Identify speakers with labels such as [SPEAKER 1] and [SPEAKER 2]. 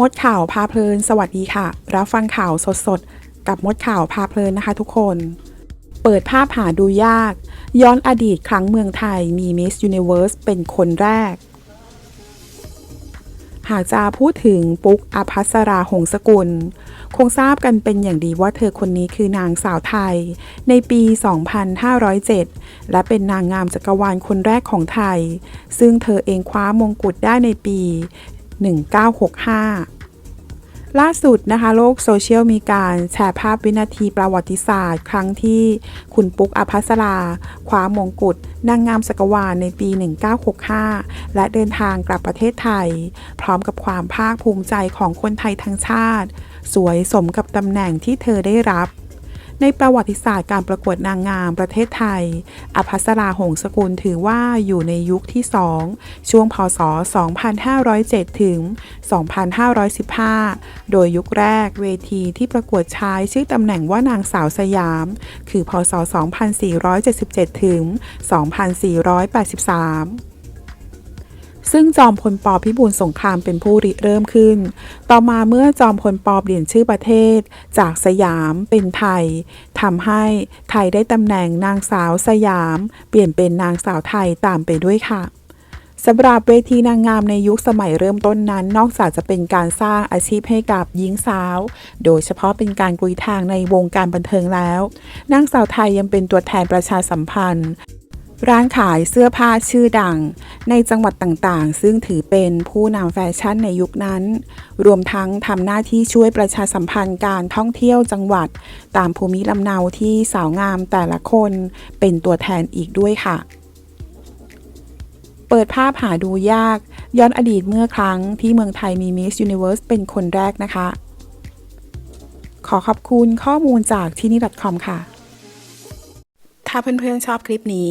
[SPEAKER 1] มดข่าวพาเพลิน สวัสดีค่ะ รับฟังข่าวสดๆ กับมดข่าวพาเพลินนะคะทุกคน เปิดภาพหาดูยาก ย้อนอดีตครั้งเมืองไทยมี Miss Universe เป็นคนแรก หากจะพูดถึงปุ๊กอภัสราหงสกุล คงทราบกันเป็นอย่างดีว่าเธอคนนี้คือนางสาวไทย ในปี 2507 และเป็นนางงามจักรวาลคนแรกของไทย ซึ่งเธอเองคว้ามงกุฎได้ในปี 1965 ล่าสุดนะคะโลกโซเชียลมีการแชร์ภาพวินาทีประวัติศาสตร์ ครั้งที่คุณปุ๊กอภัสราคว้ามงกุฎนางงามจักวาลในปี 1965 และเดินทางกลับประเทศไทย พร้อมกับความภาคภูมิใจของคนไทยทั้งชาติ สวยสมกับตำแหน่งที่เธอได้รับ ในประวัติศาสตร์การประกวดนางงามประเทศไทย อภัสราหงสกุลถือว่าอยู่ในยุคที่ 2 ช่วงพศ 2507 ถึง 2515 โดยยุคแรกเวทีที่ประกวดใช้ชื่อตำแหน่งว่านางสาวสยาม คือ พศ 2477 ถึง 2483 ซึ่งจอมพลปอพิบูลสงครามเป็นผู้ริเริ่มขึ้น ต่อมาเมื่อจอมพลปอเปลี่ยนชื่อประเทศ จากสยามเป็นไทยทำให้ไทยได้ตำแหน่งนางสาวสยาม เปลี่ยนเป็นนางสาวไทยตามไปด้วยค่ะสำหรับเวทีนางงามในยุคสมัยเริ่มต้นนั้น นอกจากจะเป็นการสร้างอาชีพให้กับหญิงสาว โดยเฉพาะเป็นการกลุยทางในวงการบันเทิงแล้ว นางสาวไทยยังเป็นตัวแทนประชาสัมพันธ์ ร้านขายเสื้อผ้าชื่อดัง ในจังหวัดต่างๆ ซึ่งถือเป็นผู้นำแฟชั่นในยุคนั้น รวมทั้งทำหน้าที่ช่วยประชาสัมพันธ์การท่องเที่ยวจังหวัด ตามภูมิลำเนาที่สาวงามแต่ละคนเป็นตัวแทนอีกด้วยค่ะ เปิดภาพหาดูยาก ย้อนอดีตเมื่อครั้งที่เมืองไทยมี Miss Universe เป็นคนแรกนะคะ ขอขอบคุณข้อมูลจากที่นี่ .com ค่ะถ้าเพื่อนๆชอบคลิปนี้